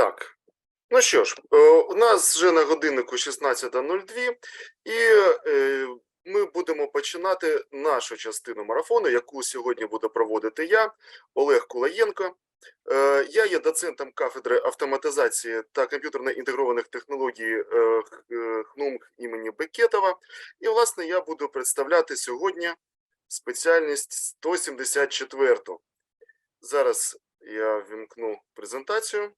Так. Ну що ж, е, у нас вже на годиннику 16.02, і е, ми будемо починати нашу частину марафону, яку сьогодні буду проводити я, Олег Кулаєнко. Е, Я є доцентом кафедри автоматизації та комп'ютерно інтегрованих технологій ХНУМК імені Бекетова. І, власне, я буду представляти сьогодні спеціальність 174. Зараз я вімкну презентацію.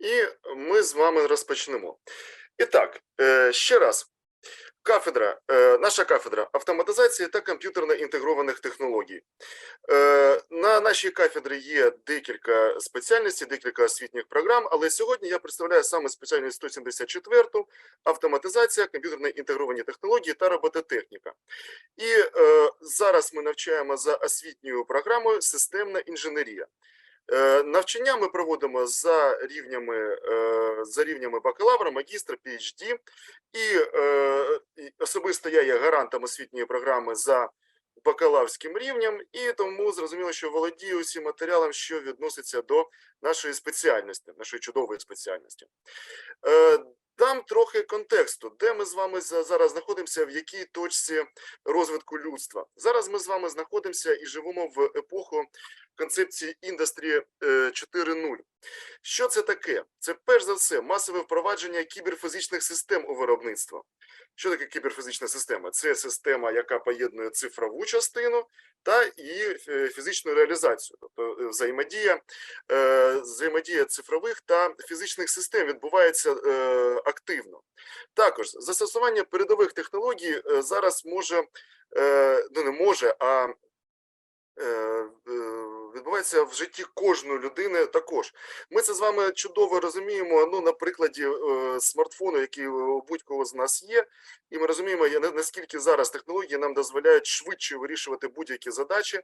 І ми з вами розпочнемо. І так, е, ще раз. Кафедра, е, наша кафедра автоматизації та комп'ютерно інтегрованих технологій. Е, На нашій кафедрі є декілька спеціальностей, декілька освітніх програм, але сьогодні я представляю саме спеціальність 174 автоматизація, комп'ютерно інтегровані технології та робототехніка. І зараз ми навчаємо за освітньою програмою системна інженерія. Е, Навчання ми проводимо за рівнями, е, за рівнями бакалавра, магістра, PhD. І е, особисто я є гарантом освітньої програми за бакалаврським рівнем, і тому зрозуміло, що володію усім матеріалом, що відноситься до нашої спеціальності, нашої чудової спеціальності. Дам трохи контексту, де ми з вами за- зараз знаходимося, в якій точці розвитку людства. Зараз ми з вами знаходимося і живемо в епоху концепції індустрії е, 4.0. Що це таке? Це перш за все масове впровадження кіберфізичних систем у виробництво. Що таке кіберфізична система? Це система, яка поєднує цифрову частину та її е, фізичну реалізацію, тобто е, взаємодія, взаємодія цифрових та фізичних систем відбувається активно. Також застосування передових технологій зараз може, ну не може, а відбувається в житті кожної людини також. Ми це з вами чудово розуміємо ну, на прикладі е, смартфону, який у будь-кого з нас є, і ми розуміємо, наскільки зараз технології нам дозволяють швидше вирішувати будь-які задачі,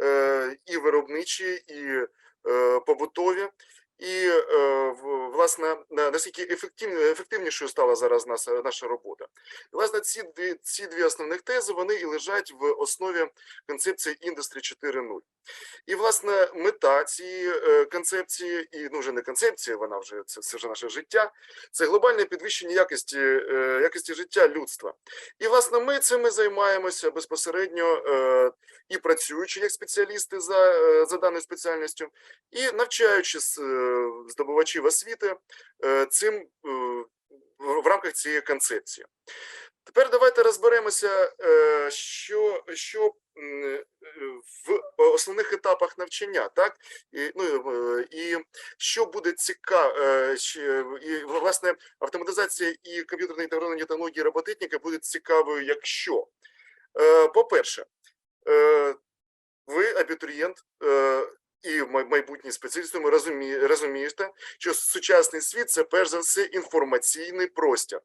е, і виробничі, і е, побутові. І е, власне наскільки ефективні, ефективнішою стала зараз наша, наша робота. Власне, ці дві ці дві основних тези вони і лежать в основі концепції індустрі 4.0. І власне мета цієї е, концепції, і ну вже не концепція, вона вже це, це вже наше життя. Це глобальне підвищення якості, е, якості життя людства. І власне ми цим займаємося безпосередньо і і працюючи як спеціалісти за, е, за даною спеціальністю, і навчаючи е, здобувачів освіти е, цим е, в рамках цієї концепції. Тепер давайте розберемося, е, що, що е, в основних етапах навчання, так і ну е, і що буде цікаво, і власне автоматизація і комп'ютерна інтегровані технології робототехніка будуть цікавою, якщо Е, по-перше, е, ви абітурієнт. е, І май- майбутній спеціаліст, ви розумієте, що сучасний світ це перш за все інформаційний простір.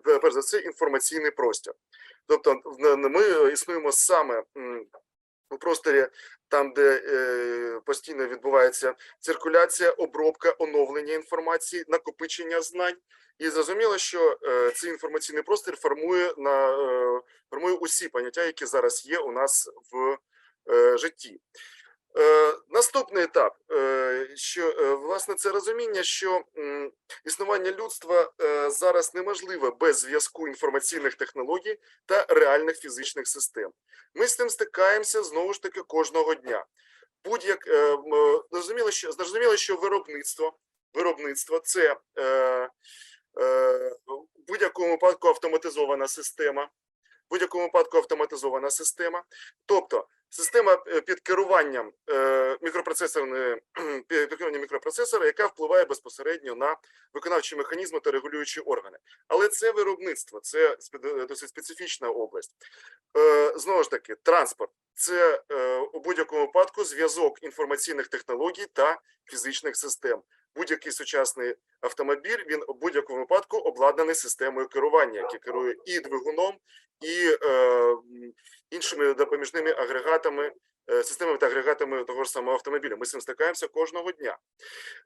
Пе- перш за все інформаційний простір. Тобто ми існуємо саме у просторі, там, де е, постійно відбувається циркуляція, обробка, оновлення інформації, накопичення знань. І зрозуміло, що е, цей інформаційний простір формує на е, формує усі поняття, які зараз є у нас в е, житті. Е, наступний етап, е, що е, власне це розуміння, що існування людства зараз неможливе без зв'язку інформаційних технологій та реальних фізичних систем. Ми з цим стикаємося знову ж таки кожного дня. Будь-як зрозуміло, що зрозуміло, що виробництво, виробництво це в будь-якому випадку автоматизована система. В будь-якому випадку автоматизована система, тобто система е, під керуванням е, мікропроцесорної мікропроцесора, яка впливає безпосередньо на виконавчі механізми та регулюючі органи. Але це виробництво, це спе- досить специфічна область. Е, Знову ж таки, транспорт це е, у будь-якому випадку зв'язок інформаційних технологій та фізичних систем. Будь-який сучасний автомобіль він у будь-якому випадку обладнаний системою керування, яке керує і двигуном, і е, іншими допоміжними агрегатами е, системами та агрегатами того ж самого автомобіля. Ми з цим стикаємося кожного дня.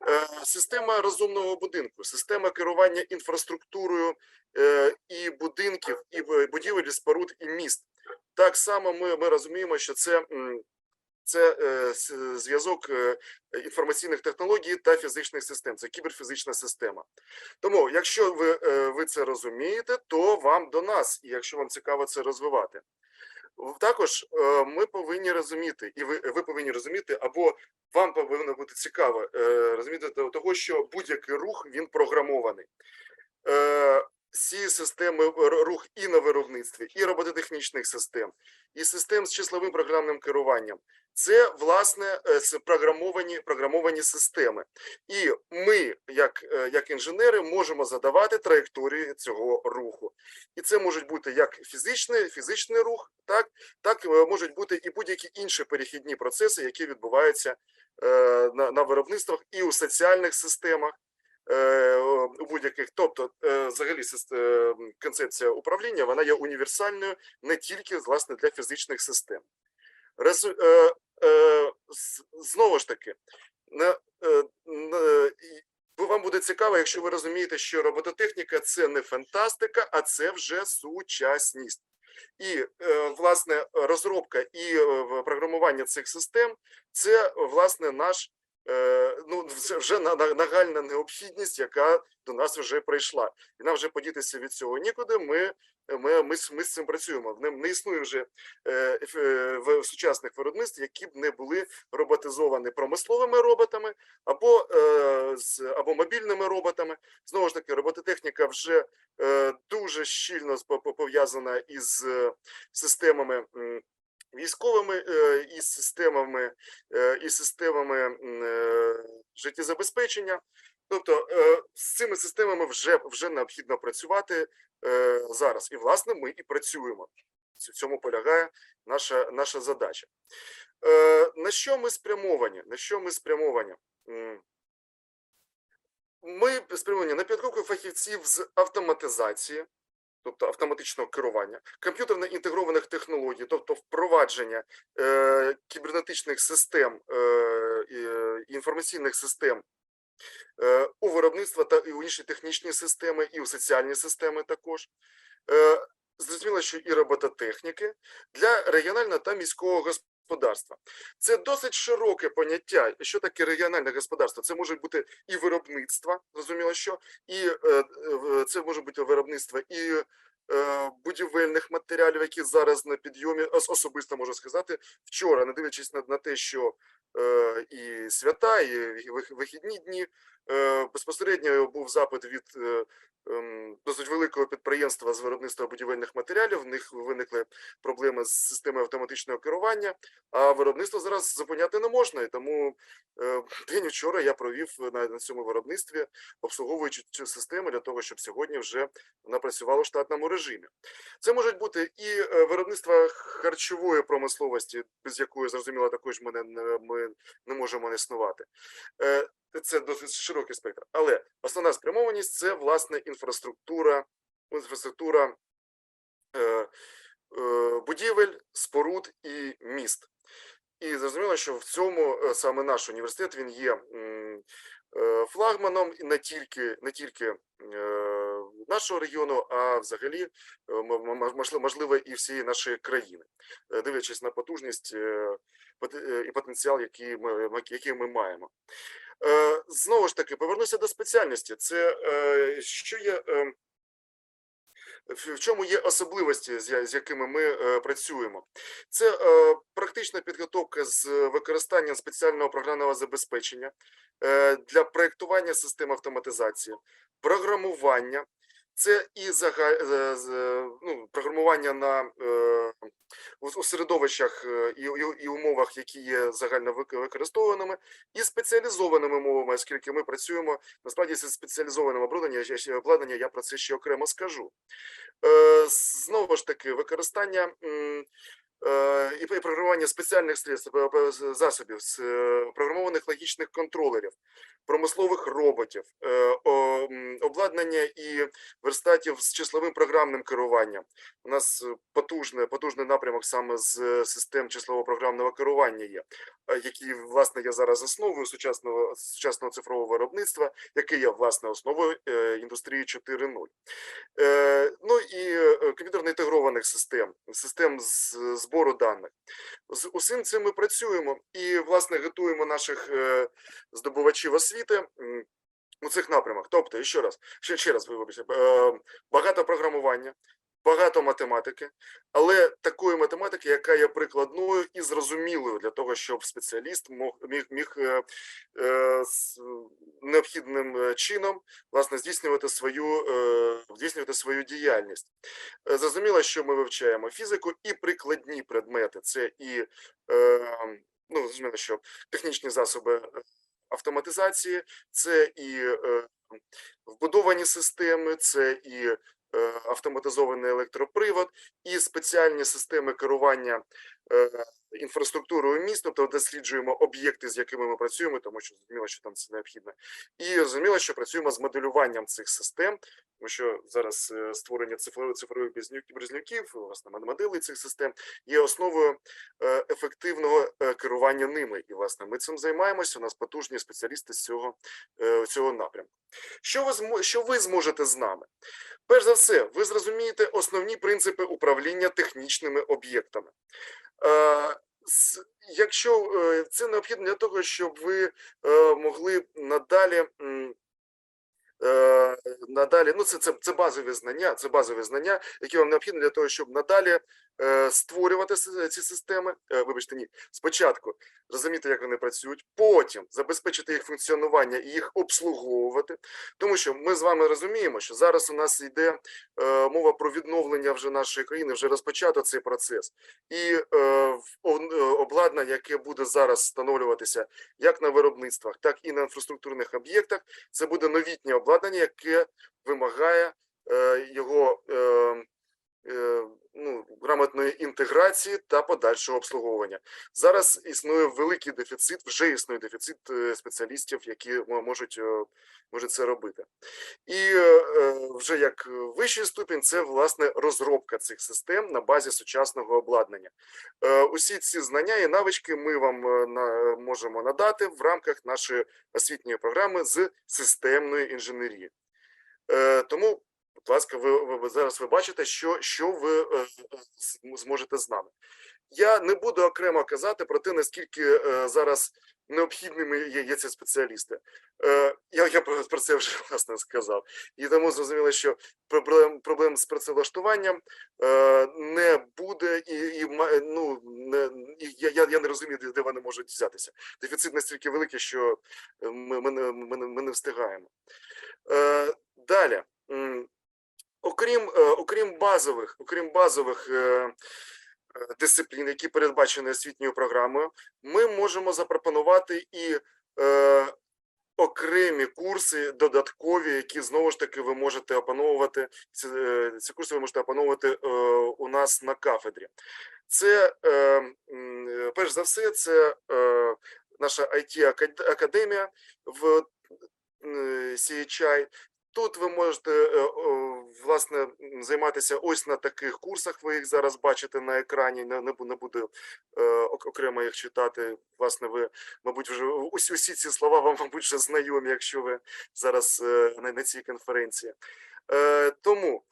Е, Система розумного будинку, система керування інфраструктурою е, і будинків, і будівель, споруд, і міст. Так само ми, ми розуміємо, що це, м, це е, зв'язок е, інформаційних технологій та фізичних систем. Це кіберфізична система. Тому, якщо ви, е, ви це розумієте, то вам до нас, і якщо вам цікаво це розвивати. Також ми повинні розуміти, і ви, ви повинні розуміти, або вам повинно бути цікаво розуміти того, що будь-який рух він програмований. Всі системи рух і на виробництві, і робототехнічних систем, і систем з числовим програмним керуванням. Це власне е, програмовані, програмовані системи. І ми, як, е, як інженери, можемо задавати траєкторії цього руху. І це можуть бути як фізичний, фізичний рух, так, так е, можуть бути і будь-які інші перехідні процеси, які відбуваються е, на, на виробництвах і у соціальних системах. Е, будь-яких, тобто, е, взагалі, е, концепція управління вона є універсальною не тільки власне для фізичних систем. Резу- Знову ж таки, вам буде цікаво, якщо ви розумієте, що робототехніка це не фантастика, а це вже сучасність. І власне розробка і програмування цих систем це власне наш вже на- на- нагальна необхідність, яка до нас вже прийшла, і нам вже подітися від цього нікуди. Ми ми, ми, ми з цим працюємо. В не існує вже е, е, в сучасних виробництв, які б не були роботизовані промисловими роботами або, е, з, або мобільними роботами. Знову ж таки, робототехніка вже дуже щільно пов'язана із системами. Військовими і системами і системами життєзабезпечення, тобто е, з цими системами вже вже необхідно працювати е, зараз. І власне ми і працюємо. В цьому полягає наша наша задача. Е, На що ми спрямовані? На що ми спрямовані? Ми спрямовані на підготовку фахівців з автоматизації, тобто автоматичного керування, комп'ютерно інтегрованих технологій, тобто впровадження е, кібернетичних систем е, е, інформаційних систем е, у виробництва та і у інші технічні системи, і у соціальні системи також. Е, Зрозуміло, що і робототехніки для регіонального та міського господарства. Це досить широке поняття. Що таке регіональне господарство? Це може бути і виробництво, зрозуміло, що і е, е, це може бути виробництво і е, будівельних матеріалів, які зараз на підйомі, Ос- особисто можу сказати, вчора, не дивлячись на, на те, що е, і свята, і вих- вихідні дні, безпосередньо був запит від е, ем, досить великого підприємства з виробництва будівельних матеріалів. В них виникли проблеми з системою автоматичного керування, а виробництво зараз зупиняти не можна. І тому е, день вчора я провів на, цьому виробництві, обслуговуючи цю систему для того, щоб сьогодні вже вона працювала в штатному режимі. Це можуть бути і е, виробництва харчової промисловості, без якої зрозуміло також ми не, не- ми не можемо існувати. Це досить широкий спектр. Але основна спрямованість це власне інфраструктура, інфраструктура е, е, будівель, споруд і міст. І зрозуміло, що в цьому е, саме наш університет він є е, флагманом і не тільки, не тільки е, нашого регіону, а взагалі е, можливо, і всієї нашої країни, Е, дивлячись на потужність е, і потенціал, який ми, який ми маємо. Знову ж таки, повернуся до спеціальності. Це що є. в чому є особливості, з якими ми працюємо? Це практична підготовка з використанням спеціального програмного забезпечення для проєктування систем автоматизації, програмування. Це і зага... е, е, ну, програмування на е, у середовищах і, і, і умовах, які є загально використовуваними, і спеціалізованими мовами, оскільки ми працюємо насправді зі спеціалізованим обладнанням, обладнання, я про це ще окремо скажу. Знову ж таки, використання і програмування спеціальних средств, е, е, засобів, е, програмованих логічних контролерів, промислових роботів, е, обладнання і верстатів з числовим програмним керуванням. У нас е, потужне, потужний напрямок саме з е, систем числового програмного керування є, е, які власне є зараз основою сучасного сучасного цифрового виробництва, який є власне основою е, індустрії 4.0. Е, Ну і е, комп'ютерно інтегрованих систем, систем з збору даних. З усім цим ми працюємо і, власне, готуємо наших е, здобувачів освіти у цих напрямах. Тобто, ще раз, ще, раз, вибачте, е, багато програмування, багато математики, але такої математики, яка є прикладною і зрозумілою для того, щоб спеціаліст міг, міг е, е, з необхідним е, чином власне здійснювати свою е, здійснювати свою діяльність. Е, Зрозуміло, що ми вивчаємо фізику і прикладні предмети. Це і е, ну зрозуміло, що технічні засоби автоматизації, це і е, вбудовані системи, це і автоматизований електропривод, і спеціальні системи керування е, інфраструктурою міст, тобто досліджуємо об'єкти, з якими ми працюємо, тому що зрозуміло, що там це необхідно. І зрозуміло, що працюємо з моделюванням цих систем, тому що зараз е, створення цифрових цифрових близнюк- близнюків, власне, модели цих систем є основою е, ефективного е, керування ними. І власне ми цим займаємося. У нас потужні спеціалісти з цього, цього напрямку. Що ви що ви зможете з нами? Перш за все, ви зрозумієте основні принципи управління технічними об'єктами. Якщо е, це необхідно для того, щоб ви е, могли надалі е, надалі, ну це, це, це базові знання, це базові знання, які вам необхідні для того, щоб надалі створювати ці системи. Е, вибачте, ні, спочатку розуміти, як вони працюють, потім забезпечити їх функціонування і їх обслуговувати. Тому що ми з вами розуміємо, що зараз у нас йде е, мова про відновлення вже нашої країни, вже розпочато цей процес, і е, е, обладнання, яке буде зараз встановлюватися як на виробництвах, так і на інфраструктурних об'єктах, це буде новітнє обладнання, яке вимагає е, його е, е, ну, грамотної інтеграції та подальшого обслуговування. Зараз існує великий дефіцит, вже існує дефіцит е, спеціалістів, які можуть, е, можуть це робити. І е, е, вже як вищий ступінь, це власне розробка цих систем на базі сучасного обладнання. Е, Усі ці знання і навички ми вам е, можемо надати в рамках нашої освітньої програми з системної інженерії. Е, Тому, будь ласка, ви, ви, зараз ви бачите, що, що ви е, е, зможете з нами. Я не буду окремо казати про те, наскільки е, зараз необхідними є, є ці спеціалісти. Я, я про, це вже власне сказав. І тому зрозуміло, що проблем, проблем з працевлаштуванням не буде, і, і ну, не, я, я, не розумію, де, вони можуть взятися. Дефіцит настільки великий, що ми, ми, ми, ми не встигаємо. Далі. Окрім, е, окрім базових, окрім базових е, е, дисциплін, які передбачені освітньою програмою, ми можемо запропонувати і окремі курси додаткові, які знову ж таки ви можете опановувати. Ці, ці курси ви можете опановувати у нас на кафедрі. Це перш за все, це наша it академія в CHI. Тут ви можете власне займатися ось на таких курсах. Ви їх зараз бачите на екрані. Не, не, буду е, окремо їх читати. Власне, ви, мабуть, вже усі, усі ці слова вам, мабуть, вже знайомі, якщо ви зараз е, на, на цій конференції. Е, тому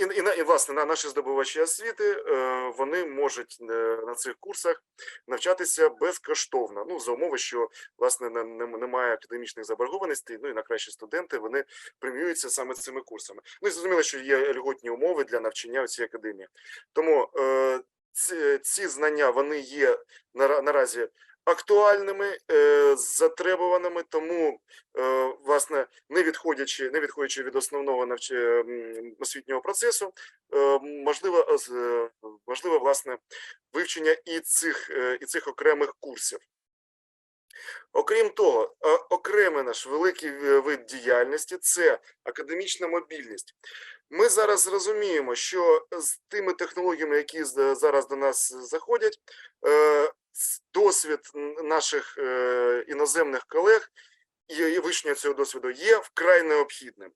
і, і, і власне на наші здобувачі освіти е, вони можуть е, на цих курсах навчатися безкоштовно. Ну за умови, що власне не- не- немає академічних заборгованостей. Ну і на кращі студенти вони преміюються саме цими курсами. Ну і зрозуміло, що є льготні умови для навчання у цій академії. Тому е, ці, ці знання вони є наразі актуальними, затребуваними, тому власне не відходячи, не відходячи від основного навч... освітнього процесу, е, можливо, е, е, можливо, власне, вивчення і цих, і цих окремих курсів. Окрім того, окремий наш великий вид діяльності це академічна мобільність. Ми зараз розуміємо, що з тими технологіями, які зараз до нас заходять, досвід наших іноземних колег і цього досвіду є вкрай необхідним.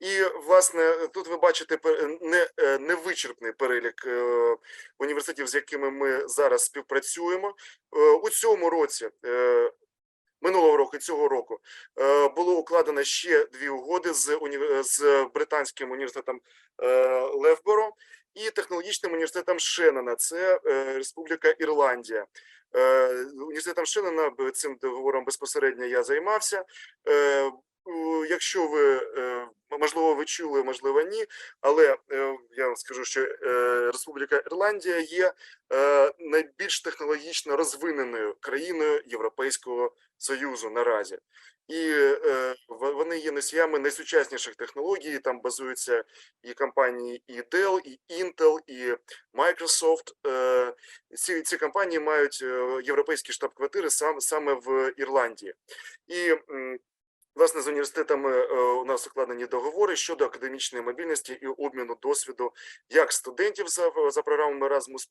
І, власне, тут ви бачите не, е, перелік е, університетів, з якими ми зараз співпрацюємо. Е, У цьому році, минулого року цього року, було укладено ще дві угоди з, з британським університетом Левборо і технологічним університетом Шеннона, це Республіка Ірландія. Е, Університетом Шинена цим договором безпосередньо я займався. Е, Якщо ви е, можливо ви чули, можливо, ні, але я вам скажу, що Республіка Ірландія є найбільш технологічно розвиненою країною Європейського Союзу наразі. І е, вони є носіями найсучасніших технологій. Там базуються і компанії і Dell, і Intel, і Microsoft. Е, ці, ці компанії мають е, європейські штаб-квартири сам, саме в Ірландії. І Власне, з університетами у нас укладені договори щодо академічної мобільності і обміну досвіду як студентів за, за програмами Erasmus+,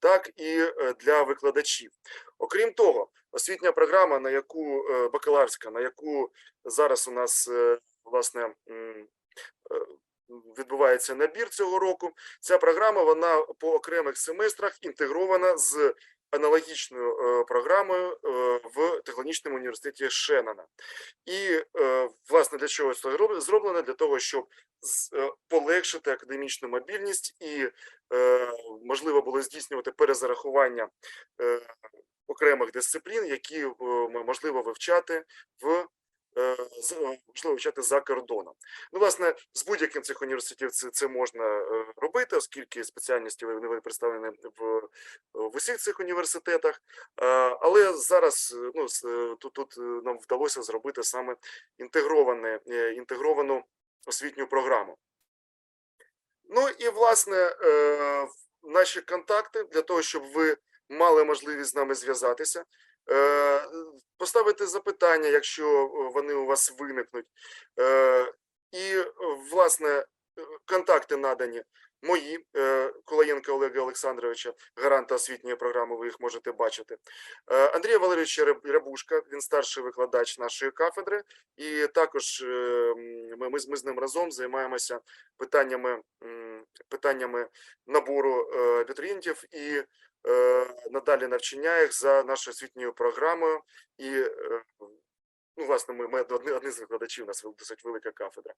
так і для викладачів. Окрім того, освітня програма, на яку е, бакаларська, на яку зараз у нас е, власне е, відбувається набір цього року. Ця програма вона по окремих семестрах інтегрована з аналогічною програмою в технологічному університеті Шеннона. І власне для чого це зроблено? Для того, щоб полегшити академічну мобільність і можливо було здійснювати перезарахування окремих дисциплін, які е, можливо вивчати в е, е, можливо вивчати за кордоном. Ну, власне, з будь-яким цих університетів це, це можна робити, оскільки спеціальності вони представлені в, в усіх цих університетах. Але зараз ну, тут, тут нам вдалося зробити саме інтегроване, інтегровану освітню програму. Ну і власне наші контакти для того, щоб ви мали можливість з нами зв'язатися, е, поставити запитання, якщо вони у вас виникнуть. Е, І е, власне е, контакти надані мої е, Колаєнка Олега Олександровича, гаранта освітньої програми. Ви їх можете бачити. Е, Андрія Валерійовича Рябушка, він старший викладач нашої кафедри, і також е, ми, ми, з- ним разом займаємося питаннями, питаннями набору е, абітурієнтів і е, надалі навчання їх за нашою освітньою програмою. І е, ну, власне, ми, ми одні, одні з викладачів, у нас досить велика кафедра.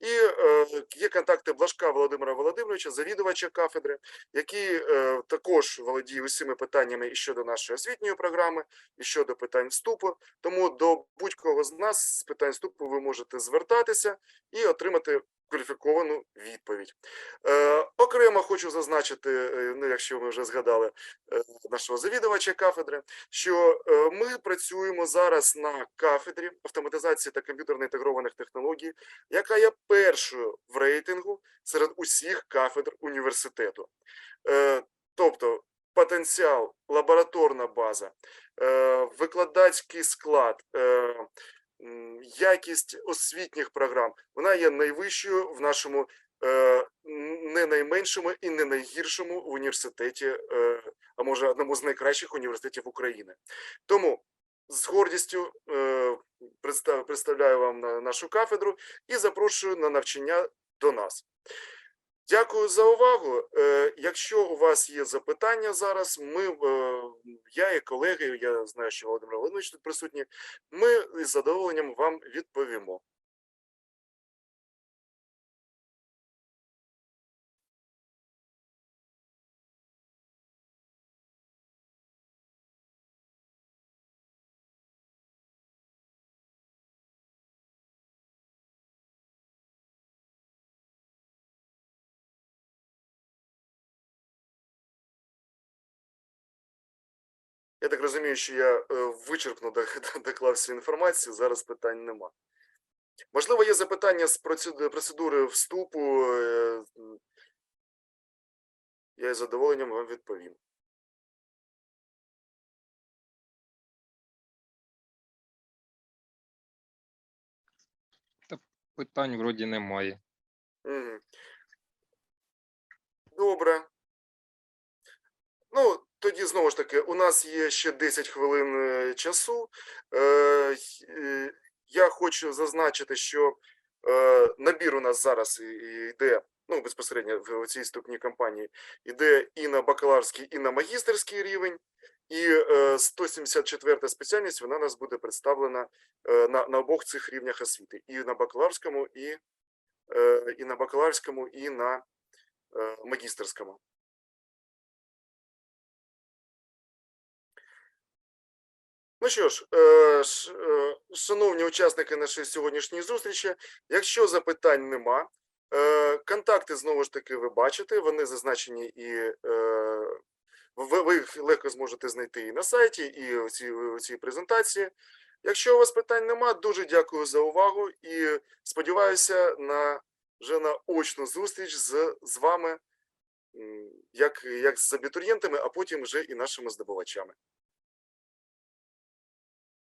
І е, є контакти Блажка Володимира Володимировича, завідувача кафедри, який е, також володіє усіми питаннями і щодо нашої освітньої програми, і щодо питань вступу. Тому до будь-кого з нас з питань вступу ви можете звертатися і отримати кваліфіковану відповідь. Е, окремо хочу зазначити, е, ну якщо ми вже згадали е, нашого завідувача кафедри, що е, ми працюємо зараз на кафедрі автоматизації та комп'ютерно інтегрованих технологій, яка є першою в рейтингу серед усіх кафедр університету. Е, тобто потенціал, лабораторна база, е, викладацький склад. Е, Якість освітніх програм вона є найвищою в нашому е, не найменшому і не найгіршому університеті, е, а може одному з найкращих університетів України. Тому з гордістю е, представляю вам нашу кафедру і запрошую на навчання до нас. Дякую за увагу. Е, Якщо у вас є запитання зараз, ми, е, я і колеги, я знаю, що Володимир Володимирович тут присутні, ми із задоволенням вам відповімо. Я так розумію, що я е, вичерпно доклав всю інформацію, зараз питань нема. Можливо, є запитання з процедури вступу. Е, я із задоволенням вам відповім. Питань вроді немає. Добре. Тоді знову ж таки, у нас є ще 10 хвилин е, часу. Е, е, Я хочу зазначити, що набір у нас зараз йде, ну, безпосередньо в цій вступній кампанії, йде і на бакалаврський, і на магістерський рівень. І е, 174 спеціальність вона у нас буде представлена на, на обох цих рівнях освіти: і на бакалаврському, і, і на бакалаврському, і на магістерському. Ну що ж, е, е, шановні учасники нашої сьогоднішньої зустрічі, якщо запитань нема, е, контакти знову ж таки ви бачите, вони зазначені і ви їх легко зможете знайти і на сайті, і у цій, у цій презентації. Якщо у вас питань нема, дуже дякую за увагу і сподіваюся на вже на очну зустріч з, з вами, як, як з абітурієнтами, а потім вже і нашими здобувачами.